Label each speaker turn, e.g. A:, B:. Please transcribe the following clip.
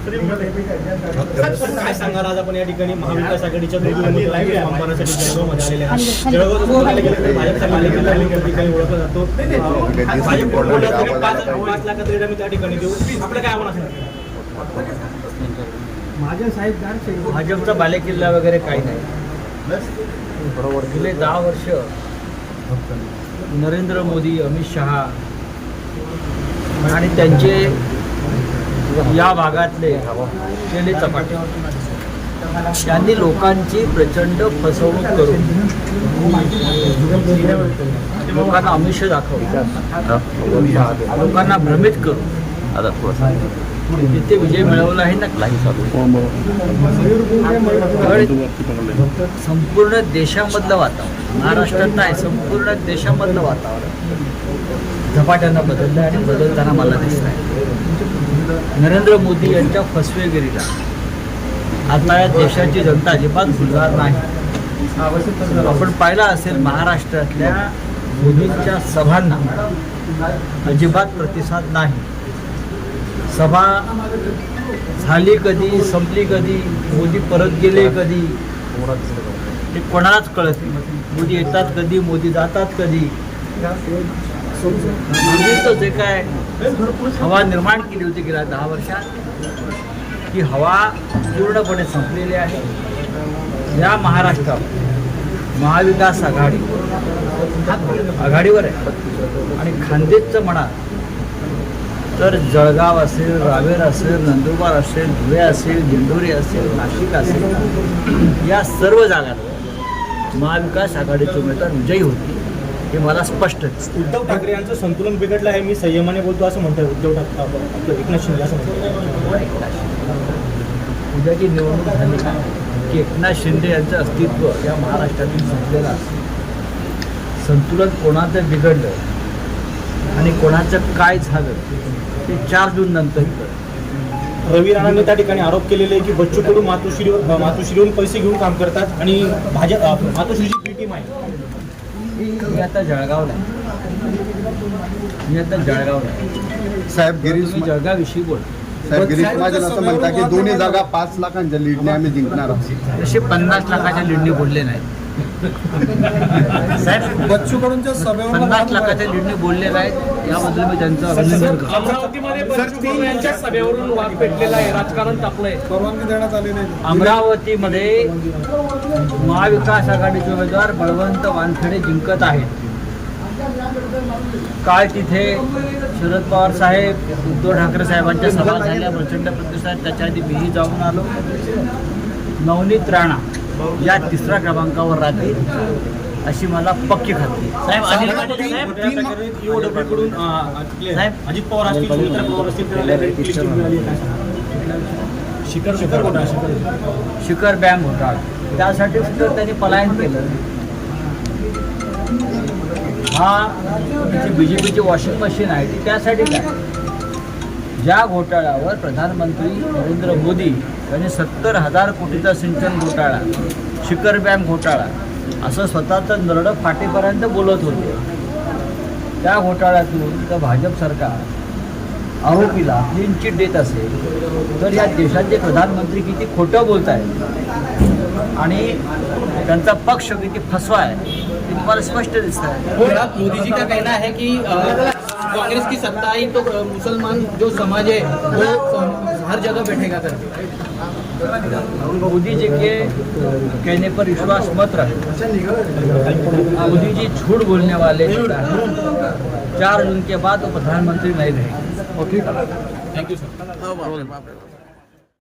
A: काय सांगाल आज आपण या ठिकाणी महाविकास आघाडीच्या ओळखला जातो. पाच आम्ही त्या ठिकाणी देऊ. आपलं काय आव्हान असेल?
B: भाजपचा बालेकिल्ला वगैरे काही नाही. बरोबर. गेले दहा वर्ष. नरेंद्र मोदी अमित शहा आणि त्यांचे या भागातले केले चपाटे त्यांनी लोकांची प्रचंड फसवणूक करून लोकांना आमिष दाखवलं. लोकांना भ्रमित करून. तिथे विजय मिळवला आहे ना? संपूर्ण देशामधलं वातावरण महाराष्ट्रात नाही संपूर्ण देशामधलं वातावरण झपाट्यानं बदललं आणि बदलताना मला दिसत आहे नरेंद्र मोदी यांच्या फसवेगिरीला. आता या देशाची जनता अजिबात भुलणार नाही. आपण पाहिलं असेल महाराष्ट्रातल्या मोदींच्या सभांना अजिबात प्रतिसाद नाही. सभा झाली कधी संपली कधी मोदी परत गेले कधी ते कोणालाच कळत नाही. मोदी येतात कधी मोदी जातात कधी? म्हणजे मोदीचं जे काय हवा निर्माण केली होती गेल्या दहा वर्षात ती हवा पूर्णपणे संपलेली आहे. या महाराष्ट्रात महाविकास आघाडी आघाडीवर आहे. आणि खानदेशचं म्हणा तर जळगाव असेल रावेर असेल नंदुरबार असेल धुळे असेल दिंडोरी असेल नाशिक असेल या सर्व जागांवर महाविकास आघाडीचे उमेदवार विजयी होती हे मला स्पष्ट दिसतं
A: उद्धव ठाकरे यांचं संतुलन बिघडलं आहे मी संयमाने बोलतो असं म्हणतात उद्धव ठाकरे. आपलं एकनाथ शिंदे असं म्हणतात
B: उद्याची निवडणूक झाली की? एकनाथ शिंदे यांचं अस्तित्व या महाराष्ट्रातील संपलेलं असतं. संतुलन कोणाचं बिघडलं आणि कोणाचं काय झालं ते चार जून नंतर कळलं
A: रवी राणांनी त्या ठिकाणी आरोप केलेले आहे की बच्चू कडू मातोश्री मातोश्रीवरून पैसे घेऊन काम करतात आणि भाजप मातोश्रीची पी टीम आहे
B: मी आता जळगावला. मी आता जळगावला.
C: साहेब गिरीश
B: मी जळगावविषयी बोल
C: साहेब गिरीश महाजन असं म्हणतात की दोन्ही जागा पाच लाखांच्या लीडने आम्ही जिंकणार आहोत
B: तसे पन्नास लाखाच्या लीडने बोलले नाही साहेब
D: बच्चू कडूंच्या सभेवर
B: पन्नास लाखाच्या लीडने बोलले नाहीत याबद्दल मी त्यांचं अभिनंदन करतो.
E: अमरावतीमध्ये बच्चू कडू यांच्या सभेवरून वाद पेटलेला आहे राजकारण तापलंय.
D: परवानगी देण्यात आली नाही.
B: अमरावतीमध्ये महाविकास आघाडीचे उमेदवार बळवंत वानखेडे जिंकत आहेत. काल तिथे शरद पवार साहेब उद्धव ठाकरे साहेबांच्या सभा झाल्या प्रचंड प्रतिसाद त्याच्या आधी मीही जाऊन आलो. नवनीत राणा या तिसऱ्या क्रमांकावर राहतील अशी मला पक्की खात्री. साहेब.
A: अजित पवार? शिखर
B: बँक घोटाळा त्यासाठी सुद्धा त्यांनी पलायन केलं. हा जी बी जे पीची वॉशिंग मशीन आहे ती त्यासाठी काय? ज्या घोटाळ्यावर प्रधानमंत्री नरेंद्र मोदी यांनी सत्तर हजार कोटीचा सिंचन घोटाळा शिखर बँक घोटाळा असं स्वतःचं नरडं फाटेपर्यंत बोलत होते. त्या घोटाळ्यातून तर भाजप सरकार आरोपीला क्लीन चिट देत असेल तर या देशाचे प्रधानमंत्री किती खोटं बोलत आहेत आणि त्यांचा पक्ष किती फसवा आहे ते तुम्हाला स्पष्ट दिसत आहे
E: हो, मोदीजी का कहना है की कांग्रेस की सत्ता आई तो मुसलमान जो समाज है वो हर जगह बैठेगा करके
B: मोदी जी के कहने पर विश्वास मत रखें। मोदी जी झूठ बोलने वाले हैं। चार जून के बाद वो प्रधानमंत्री नहीं रहेंगे।
E: Thank you sir